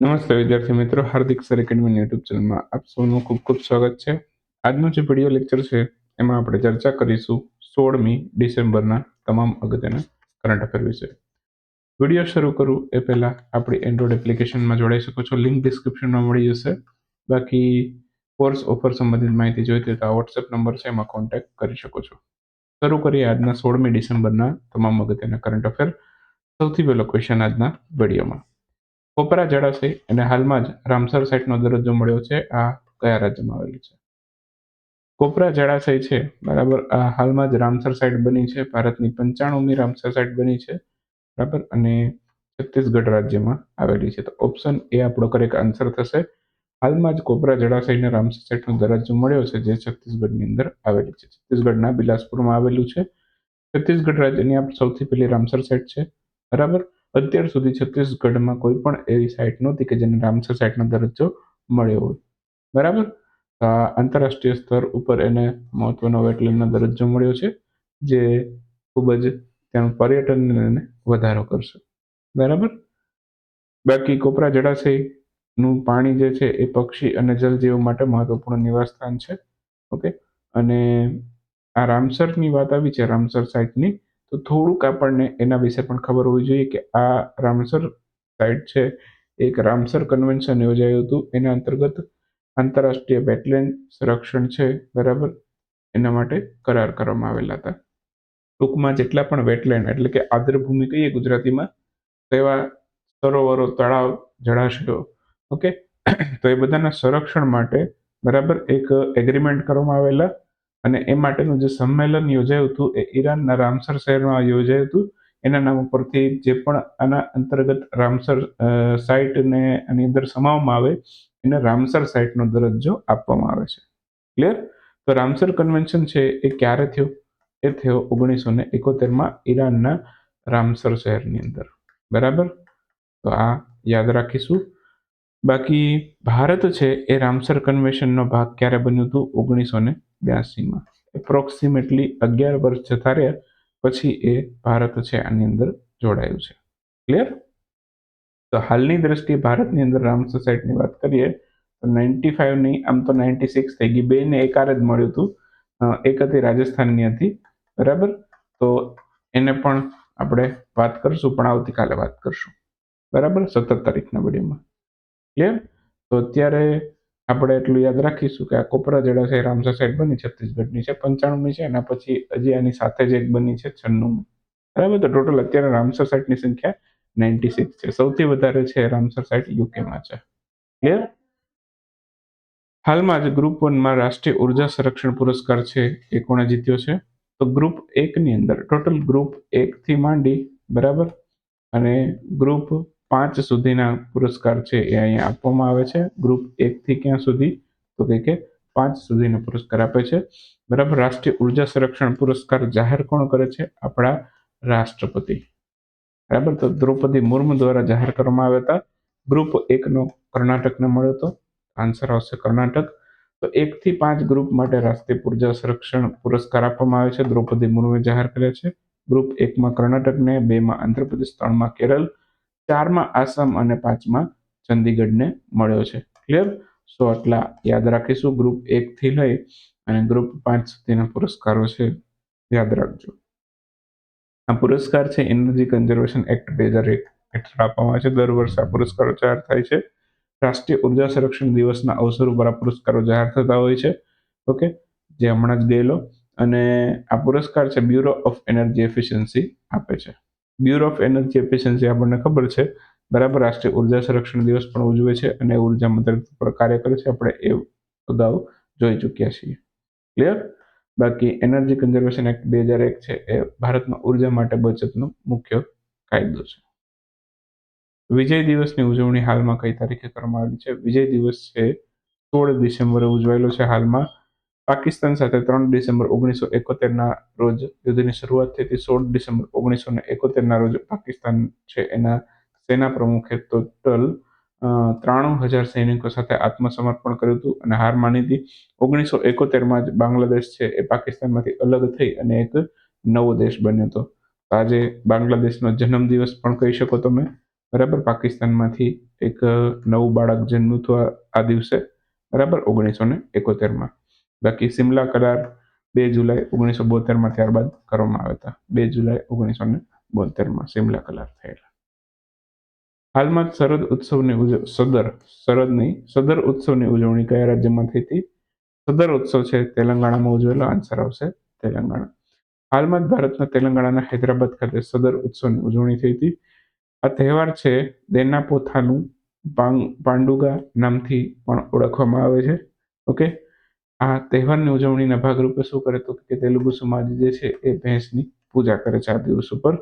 નમસ્તે વિદ્યાર્થી મિત્રો, હાર્દિક સર એકેડમી યુટ્યુબ ચેનલમાં આપ સૌનું ખૂબ ખૂબ સ્વાગત છે. આજનું જે વીડિયો લેક્ચર છે, એમાં આપણે ચર્ચા કરીશું સોળમી ડિસેમ્બરના તમામ અગત્યના કરંટ અફેર વિશે. વીડિયો શરૂ કરું એ પહેલાં આપણી એન્ડ્રોઇડ એપ્લિકેશનમાં જોડાઈ શકો છો. લિંક ડિસ્ક્રિપ્શનમાં મળી જશે. બાકી કોર્સ ઓફર સંબંધિત માહિતી જોઈતી તો આ વોટ્સએપ નંબર છે, એમાં કોન્ટેક્ટ કરી શકો છો. શરૂ કરીએ આજના સોળમી ડિસેમ્બરના તમામ અગત્યના કરંટ અફેર સૌથી પહેલો ક્વેશ્ચન આજના વિડીયોમાં કોપરા જળાશય અને હાલમાં જ રામસર સાઇટનો દરજ્જો મળ્યો છે. આ કયા રાજ્યમાં આવેલું છે? કોપરા જળાશય છે, બરાબર? આ હાલમાં જ રામસર સાઇટ બની છે. ભારતની પંચાણુંમી રામસર સાઇટ બની છે, બરાબર? અને છત્તીસગઢ રાજ્યમાં આવેલી છે. તો ઓપ્શન એ આપણો કરેક્ટ આન્સર થશે. હાલમાં જ કોપરા જળાશયને રામસર સાઇટનો દરજ્જો મળ્યો છે, જે છત્તીસગઢની અંદર આવેલી છે. છત્તીસગઢના બિલાસપુરમાં આવેલું છે. છત્તીસગઢ રાજ્યની આ સૌથી પહેલી રામસર સાઇટ છે, બરાબર? અત્યાર સુધી છત્તીસગઢમાં કોઈ પણ એવી સાઇટ નહોતી કે જેને રામસર સાઇટનો દરજ્જો મળ્યો હોય. બરાબર? આંતરરાષ્ટ્રીય સ્તર ઉપર એને મહત્વનો વેટલેન્ડનો દરજ્જો મળ્યો છે, જે ખૂબ જ ત્યાંનું પર્યટનને વધારો કરશે. બરાબર? બાકી કોપરા જળાશયનું પાણી જે છે એ પક્ષી અને જલજીવો માટે મહત્વપૂર્ણ નિવાસ સ્થાન છે. ઓકે? અને આ રામસરની વાત આવી છે, રામસર સાઇટની તો થોડુંક આપણને એના વિશે પણ ખબર હોવી જોઈએ કે આ રામસર સાઇટ છે. એક રામસર કન્વેન્શન યોજાયું હતું. એના અંતર્ગત આંતરરાષ્ટ્રીય વેટલેન્ડ સંરક્ષણ છે, બરાબર? એના માટે કરાર કરવામાં આવેલા હતા. ટૂંકમાં જેટલા પણ વેટલેન્ડ એટલે કે આદ્રભૂમિ કહીએ ગુજરાતીમાં તેવા સરોવરો, તળાવ જળાશયો ઓકે તો એ બધાના સંરક્ષણ માટે, બરાબર, એક એગ્રીમેન્ટ કરવામાં આવેલા અને એ માટેનું જે સંમેલન યોજાયું હતું એ ઈરાનના રામસર શહેરમાં યોજાયું હતું. એના નામ ઉપરથી જે પણ આના અંતર્ગત રામસર સાઇટને આની અંદર સમાવવામાં આવે, એને રામસર સાઇટનો દરજ્જો આપવામાં આવે છે. ક્લિયર તો રામસર કન્વેન્શન છે એ ક્યારે થયો? એ થયો ઓગણીસો ને એકોતેરમાં ઈરાનના રામસર શહેરની અંદર. બરાબર? તો આ યાદ રાખીશું. બાકી ભારત છે એ રામસર કન્વેન્શનનો ભાગ ક્યારે બન્યું હતું? ઓગણીસો ને બ્યાસીમાં એપ્રોક્સિમેટલી અગિયાર વર્ષ જતા રહ્યા, પછી એ ભારત છે આની અંદર જોડાયું છે. ક્લિયર તો હાલની દ્રષ્ટિએ ભારતની અંદર રામ સાઇટની વાત કરીએ, તો નાઇન્ટી ફાઇવની આમ તો નાઇન્ટી સિક્સ થઈ ગઈ. બેને એકાર જ મળ્યું હતું. એક હતી રાજસ્થાનની હતી. બરાબર? તો એને પણ આપણે વાત કરશું, પણ આવતીકાલે વાત કરશું. બરાબર? સત્તર તારીખના વિડીયોમાં. ક્લિયર તો અત્યારે આપણે એટલું યાદ રાખીશું કે આ કોપરા જળાશય રામસર સાઇટ બની છત્તીસગઢની છે પંચાણુંમી છે, એના પછી હજી આની સાથે જ એક બની છે, છન્નુંમી. બરાબર? તો ટોટલ અત્યારે રામસર સાઇટની સંખ્યા નાઇન્ટી સિક્સ છે. સૌથી વધારે છે રામસર સાઇટ યુકેમાં છે. ક્લિયર હાલમાં જ ગ્રુપ વનમાં રાષ્ટ્રીય ઊર્જા સંરક્ષણ પુરસ્કાર છે, એ કોણે જીત્યો છે? તો ગ્રુપ એકની અંદર ટોટલ ગ્રુપ એકથી માંડી, બરાબર? અને ગ્રુપ પાંચ સુધીના પુરસ્કાર છે એ અહીંયા આપવામાં આવે છે. ગ્રુપ એકથી ક્યાં સુધી? તો કે કે પાંચ સુધીનો પુરસ્કાર આપે છે. બરાબર? રાષ્ટ્રીય ઊર્જા સંરક્ષણ પુરસ્કાર જાહેર કોણ કરે છે? આપણા રાષ્ટ્રપતિ. બરાબર? તો દ્રૌપદી મુર્મુ દ્વારા જાહેર કરવામાં આવ્યા હતા. ગ્રુપ એકનો કર્ણાટકને મળ્યો હતો. આન્સર આવશે કર્ણાટક. તો એકથી પાંચ ગ્રુપ માટે રાષ્ટ્રીય ઊર્જા સંરક્ષણ પુરસ્કાર આપવામાં આવે છે. દ્રૌપદી મુર્મુએ જાહેર કર્યા છે. ગ્રુપ એકમાં કર્ણાટકને, બેમાં આંધ્રપ્રદેશ, ત્રણમાં કેરળ ચારમાં આસામ અને પાંચમાં ચંદીગઢને મળ્યો છે. ક્લિયર સો આટલા યાદ રાખીશું. ગ્રુપ એકથી લઈ અને ગ્રુપ પાંચ સુધીના પુરસ્કારો છે. યાદ રાખજો. આ પુરસ્કાર છે એનર્જી કન્ઝર્વેશન એક્ટ બે હજાર એક. હેઠળ આપવામાં આવે છે. દર વર્ષે આ પુરસ્કારો જાહેર થાય છે. રાષ્ટ્રીય ઊર્જા સંરક્ષણ દિવસના અવસર ઉપર આ પુરસ્કારો જાહેર થતા હોય છે. ઓકે? જે હમણાં જ ગયેલો. અને આ પુરસ્કાર છે બ્યુરો ઓફ એનર્જી એફિશિયન્સી આપે છે. બ્યુરો ઓફ એનર્જી એફિશિયન્સી આપણને ખબર છે. બરાબર, રાષ્ટ્રીય ઊર્જા સંરક્ષણ દિવસ પણ ઉજવે છે અને ઊર્જા મંત્રાલય પર કાર્ય કરે છે. આપણે એ અગાઉ જોઈ ચૂક્યા છીએ. ક્લિયર બાકી એનર્જી કન્ઝર્વેશન એક્ટ બે હજાર એક છે. એ ભારતમાં ઊર્જા માટે બચતનો મુખ્ય કાયદો છે. વિજય દિવસની ઉજવણી હાલમાં કઈ તારીખે કરવામાં આવેલી છે? વિજય દિવસ છે સોળ ડિસેમ્બરે ઉજવાયેલો છે હાલમાં. પાકિસ્તાન સાથે ત્રણ ડિસેમ્બર ઓગણીસો એકોતેરના રોજ યુદ્ધની શરૂઆત થઈ હતી સોળ ડિસેમ્બર ઓગણીસો ને એકોતેરના રોજ પાકિસ્તાન છે એના સેના પ્રમુખે ટોટલ ત્રાણું હજાર સૈનિકો સાથે આત્મસમર્પણ કર્યું હતું અને હાર માની હતી. ઓગણીસો એકોતેરમાં જ બાંગ્લાદેશ છે એ પાકિસ્તાનમાંથી અલગ થઈ અને એક નવો દેશ બન્યો હતો. આજે બાંગ્લાદેશનો જન્મદિવસ પણ કહી શકો તમે. બરાબર, પાકિસ્તાનમાંથી એક નવું બાળક જન્મ્યું હતું આ દિવસે. બરાબર, ઓગણીસો ને એકોતેરમાં. બાકી સિમલા કરાર બે જુલાઈ ઓગણીસો બોતેરમાં ત્યારબાદ કરવામાં આવ્યા હતા. બે જુલાઈ ઓગણીસો ને બોતેરમાં સિમલા કરાર થયેલા. હાલમાં સરહદ ઉત્સવની સદર સરહદ નહીં, સદર ઉત્સવની ઉજવણી કયા રાજ્યમાં થઈ હતી? સદર ઉત્સવ છે તેલંગાણામાં ઉજવેલો, આન્સર આવશે તેલંગાણા. હાલમાં જ ભારતના તેલંગાણાના હૈદરાબાદ ખાતે સદર ઉત્સવની ઉજવણી થઈ હતી. આ તહેવાર છે દેનાપોથાનું પાંગ, પાંડુગા નામથી પણ ઓળખવામાં આવે છે. ઓકે? આ તહેવારની ઉજવણીના ભાગરૂપે શું કરે તો કે તેલુગુ સમાજ જે છે એ ભેંસની પૂજા કરે છે આ દિવસ ઉપર.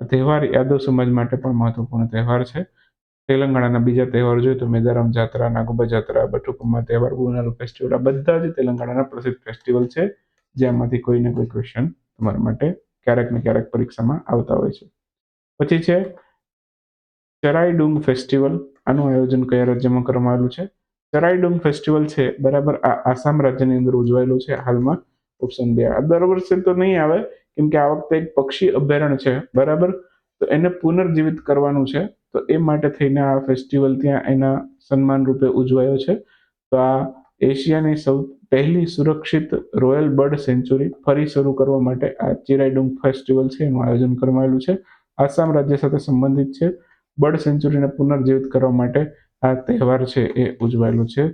તહેવાર યાદવ સમાજ માટે પણ મહત્વપૂર્ણ તહેવાર છે. તેલંગાણાના બીજા તહેવાર જોઈએ તો મેદારામ જાત્રા નાગોબા જાત્રા બટુકમ્મા તહેવાર ગુનાલુ ફેસ્ટિવલ આ બધા જ તેલંગાણાના પ્રસિદ્ધ ફેસ્ટિવલ છે. જેમાંથી કોઈ ને કોઈ ક્વેશ્ચન તમારા માટે ક્યારેક ને ક્યારેક પરીક્ષામાં આવતા હોય છે. પછી છે ચરાઈડુંગ ફેસ્ટિવલ આનું આયોજન કયા રાજ્યમાં કરવામાં આવેલું છે? ચરાઈડુંગ ફેસ્ટિવલ છે, બરાબર? આ આસામ રાજ્યની અંદર ઉજવાયેલું છે હાલમાં ઓપ્શન બે. આ દર વર્ષે તો નહીં આવે, કેમ કે આ વખતે એક પક્ષી અભયારણ્ય છે, બરાબર? તો એને પુનર્જીવિત કરવાનું છે, તો એ માટે થઈને આ ફેસ્ટિવલ ત્યાં એના સન્માન રૂપે ઉજવાયો છે. તો આ એશિયાની સૌ, પહેલી સુરક્ષિત રોયલ બર્ડ સેન્ચુરી ફરી શરૂ કરવા માટે આ ચિરાઈડુંગ ફેસ્ટિવલ છે, એનું આયોજન કરવામાં આવેલું છે. આસામ રાજ્ય સાથે સંબંધિત છે. બર્ડ સેન્ચુરીને પુનર્જીવિત કરવા માટે આ તહેવાર છે એ ઉજવાયેલો છે.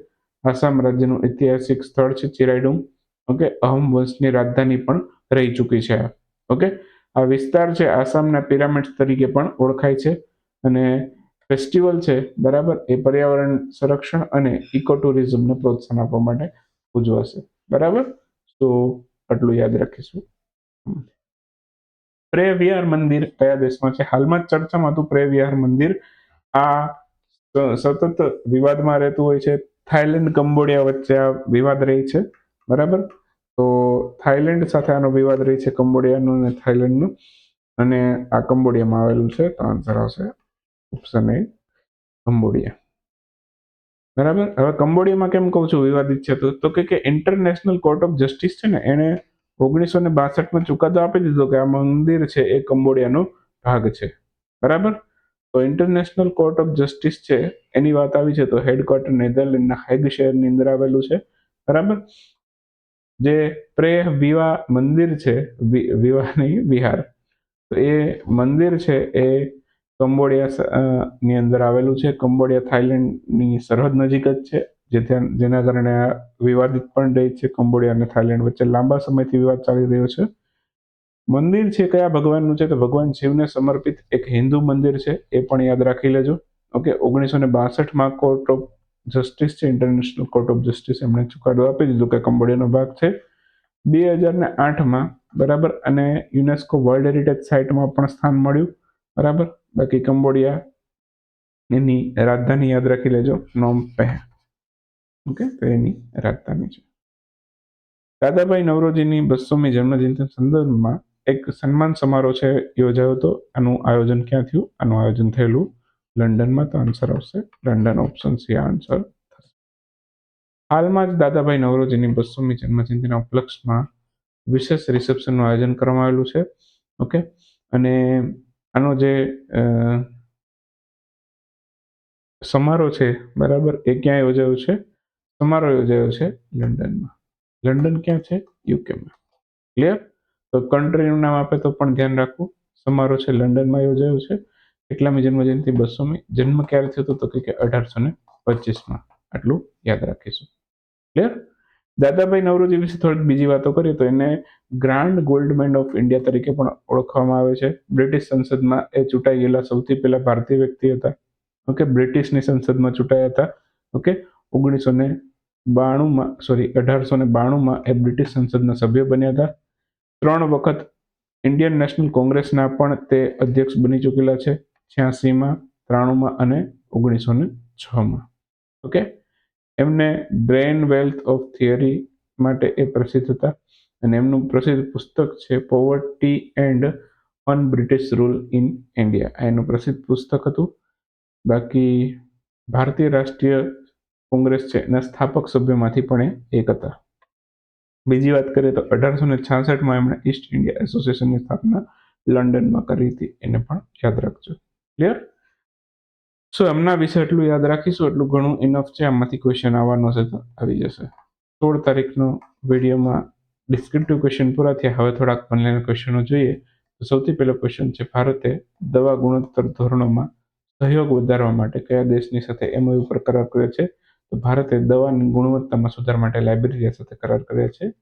આસામ રાજ્યનું ઐતિહાસિક સ્થળ છે ચિરાઈડુંગ ઓકે, અહમ વંશની રાજધાની પણ રહી ચૂકી છે ઓકે, આ વિસ્તાર છે આસામના પિરામિડ તરીકે પણ ઓળખાય છે. અને ફેસ્ટિવલ છે, બરાબર, એ પર્યાવરણ સંરક્ષણ અને ઇકો ટુરિઝમને પ્રોત્સાહન આપવા માટે ઉજવાશે. બરાબર? તો આટલું યાદ રાખીશું. પ્રે વિહાર મંદિર કયા દેશમાં છે? હાલમાં જ ચર્ચામાં હતું પ્રે વિહાર મંદિર. આ સતત વિવાદમાં રહેતું હોય છે. થાઇલેન્ડ, કંબોડિયા વચ્ચે આ વિવાદ રહી છે. બરાબર? તો થાઈલેન્ડ સાથે આનો વિવાદ રહી છે કંબોડિયાનો અને થાઇલેન્ડનો. અને આ કંબોડિયામાં આવેલું છે. તો આન્સર આવશે ઓપ્શન એ કંબોડિયા. બરાબર? હવે કંબોડિયામાં કેમ કહું છું વિવાદિત છે તો તો કે કે ઇન્ટરનેશનલ કોર્ટ ઓફ જસ્ટિસ છે ને, એણે ઓગણીસો ને બાસઠમાં ચુકાદો આપી દીધો કે આ મંદિર છે એ કંબોડિયાનો ભાગ છે. બરાબર? તો ઇન્ટરનેશનલ કોર્ટ ઓફ જસ્ટિસ છે, એની વાત આવી છે, તો હેડક્વાર્ટર નેધરલેન્ડના હેગ શહેરની અંદર આવેલું છે. બરાબર? જે પ્રે વિવા મંદિર છે વિવા નહીં, વિહાર. તો એ મંદિર છે, એ કંબોડિયા ની અંદર આવેલું છે. કંબોડિયા થાઈલેન્ડની સરહદ નજીક જ છે, જે જેના કારણે આ વિવાદિત પણ રહી છે. કંબોડિયા અને થાઈલેન્ડ વચ્ચે લાંબા સમયથી વિવાદ ચાલી રહ્યો છે. મંદિર છે કયા ભગવાનનું છે? તો ભગવાન શિવને સમર્પિત એક હિન્દુ મંદિર છે, એ પણ યાદ રાખી લેજો. ઓકે ઓગણીસો ને બાસઠમાં કોર્ટ ઓફ જસ્ટિસ છે, ઇન્ટરનેશનલ કોર્ટ ઓફ જસ્ટિસ એમણે ચુકાદો આપી દીધો કે કંબોડિયાનો ભાગ છે. બે હજાર ને આઠમાં, બરાબર, અને યુનેસ્કો વર્લ્ડ હેરિટેજ સાઇટમાં પણ સ્થાન મળ્યું, બરાબર? બાકી કંબોડિયા એની રાજધાની યાદ રાખી લેજો, નોમ પહે ઓકે, તો એની રાજધાની છે. દાદાભાઈ નવરોજીની બસોમી જન્મજયંતિ સંદર્ભમાં એક સન્માન સમારોહ છે, યોજાયો હતો. આનું આયોજન ક્યાં થયું? આનું આયોજન થયેલું લંડનમાં. તો આન્સર આવશે. લંડન ઓપ્શન સી આન્સર થશે. હાલમાં જ દાદાભાઈ નવરોજીની બસોમી જન્મજયંતિના ઉપલક્ષમાં વિશેષ રિસેપ્શનનું આયોજન કરવામાં આવેલું છે. ઓકે અને આનો જે સમારોહ છે, બરાબર, એ ક્યાં યોજાયો છે? સમારોહ યોજાયો છે લંડનમાં. લંડન ક્યાં છે? યુકેમાં ક્લિયર તો કન્ટ્રીનું નામ આપે તો પણ ધ્યાન રાખવું. સમારોહ છે લંડનમાં યોજાયો છે. એટલામી જન્મજયંતિ બસોમી. જન્મ ક્યારે થયો હતો તો કે અઢારસો ને પચીસમાં. આટલું યાદ રાખીશું. ક્લિયર દાદાભાઈ નવરોજી વિશે થોડીક બીજી વાતો કરીએ તો એને grand old man of India તરીકે પણ ઓળખવામાં આવે છે. બ્રિટિશ સંસદમાં એ ચૂંટાઈ ગયેલા સૌથી પહેલા ભારતીય વ્યક્તિ હતા. ઓકે બ્રિટિશની સંસદમાં ચૂંટાયા હતા. ઓકે ઓગણીસો ને બાણુંમાં સોરી અઢારસો ને બાણુંમાં એ બ્રિટિશ સંસદના સભ્ય બન્યા હતા. ત્રણ વખત ઇન્ડિયન નેશનલ કોંગ્રેસના પણ તે અધ્યક્ષ બની ચૂકેલા છે, છ્યાસીમાં, ત્રાણુંમાં અને ઓગણીસો ને છમાં. ઓકે એમને બ્રેન વેલ્થ ઓફ થિયરી માટે એ પ્રસિદ્ધ હતા અને એમનું પ્રસિદ્ધ પુસ્તક છે poverty and un British rule in India આ એનું પ્રસિદ્ધ પુસ્તક હતું. બાકી ભારતીય રાષ્ટ્રીય કોંગ્રેસ છે, એના સ્થાપક સભ્યોમાંથી પણ એ એક હતા. બીજી વાત કરીએ તો અઢારસો ને છાસઠમાં એમણે ઈસ્ટ ઇન્ડિયા એસોસિએશનની સ્થાપના લંડનમાં કરી હતી, એને પણ યાદ રાખજો. ક્લિયર સો એમના વિશે એટલું યાદ રાખીશું, એટલું ઘણું ઇનફ છે, આમાંથી ક્વેશ્ચન આવવાનો છે તો આવી જશે. સોળ તારીખનો વિડીયોમાં ડિસ્ક્રિપ્ટિવ ક્વેશ્ચન પૂરા થયા, હવે થોડાક ઓનલાઈન ક્વેશ્ચનો જોઈએ. તો સૌથી પહેલો ક્વેશ્ચન છે, ભારતે દવા ગુણોત્તર ધોરણોમાં સહયોગ વધારવા માટે કયા દેશની સાથે એમઓયુ પર કરાર કર્યો છે? તો ભારતે દવાની ગુણવત્તામાં સુધાર માટે લાઇબ્રેરી સાથે કરાર કર્યા છે.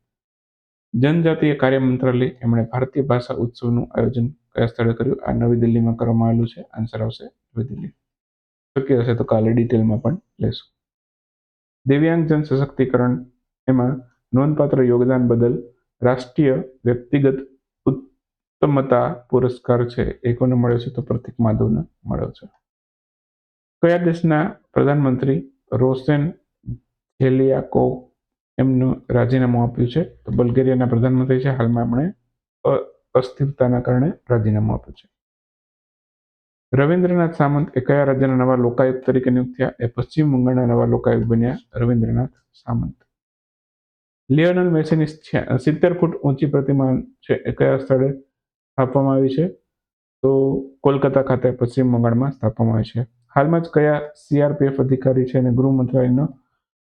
જનજાતીય કાર્ય મંત્રાલય એમણે ભારતીય ભાષા ઉત્સવનું આયોજન કયા સ્થળે કર્યું? આ નવી દિલ્હીમાં કરવામાં આવેલું છે. આન્સર આવશે નવી દિલ્હી. શક્ય હશે તો કાલે ડિટેલમાં પણ લેશું દિવ્યાંગજન સશક્તિકરણ એમાં નોંધપાત્ર યોગદાન બદલ રાષ્ટ્રીય વ્યક્તિગત ઉત્તમતા પુરસ્કાર છે. એ કોને મળ્યો છે? તો પ્રતિક માધવને મળ્યો છે. કયા દેશના પ્રધાનમંત્રી રોશેન ઝેલિયાકો એમનું રાજીનામું આપ્યું છે. તો બલ્ગેરિયાના પ્રધાનમંત્રી છે. હાલમાં એમણે અસ્થિરતાના કારણે રાજીનામું આપ્યું છે. રવિન્દ્રનાથ સામંત એ કયા રાજ્યના નવા લોકાયુક્ત તરીકે નિયુક્ત થયા? એ પશ્ચિમ બંગાળના નવા લોકાયુક્ત બન્યા રવિન્દ્રનાથ સામંત. લિયોનલ મેસીની સિત્તેર ફૂટ ઊંચી પ્રતિમા છે એ કયા સ્થળે સ્થાપવામાં આવી છે? તો કોલકાતા ખાતે પશ્ચિમ બંગાળમાં સ્થાપવામાં આવી છે. હાલમાં જ કયા સીઆરપીએફ અધિકારી છે અને ગૃહ મંત્રાલયનો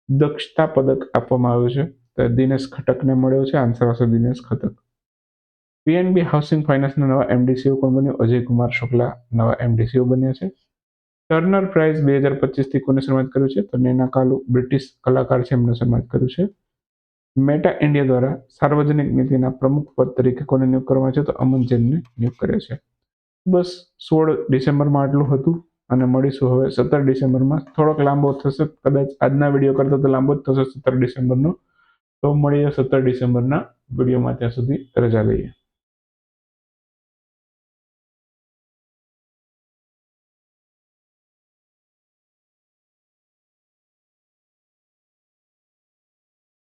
દક્ષતા પદક આપવામાં આવ્યો છે? તો દિનેશ ખટકને મળ્યો છે. આન્સર આવશે દિનેશ ખટક. પીએનબી હાઉસિંગ ફાઇનાન્સના નવા એમડીસીઓ કોણ બન્યું? અજય કુમાર શુક્લા નવા એમડીસીઓ બન્યા છે. ટર્નર પ્રાઇઝ બે હજાર પચીસથી કોને સન્માનિત કર્યું છે? તો નેના કાલુ, બ્રિટિશ કલાકાર છે, એમને સન્માનિત કર્યું છે. મેટા ઇન્ડિયા દ્વારા સાર્વજનિક નીતિના પ્રમુખ પદ તરીકે કોને નિયુક્ત કરવામાં છે? તો અમન જૈનને નિયુક્ત કર્યા છે. બસ સોળ ડિસેમ્બરમાં આટલું હતું. અને મળીશું હવે સત્તર ડિસેમ્બરમાં. થોડોક લાંબો થશે, કદાચ આજના વીડિયો કરતાં તો લાંબો જ થશે સત્તર ડિસેમ્બરનો. તો મળીએ સત્તર ડિસેમ્બરના વિડીયોમાં ત્યાં સુધી રજા લઈએ.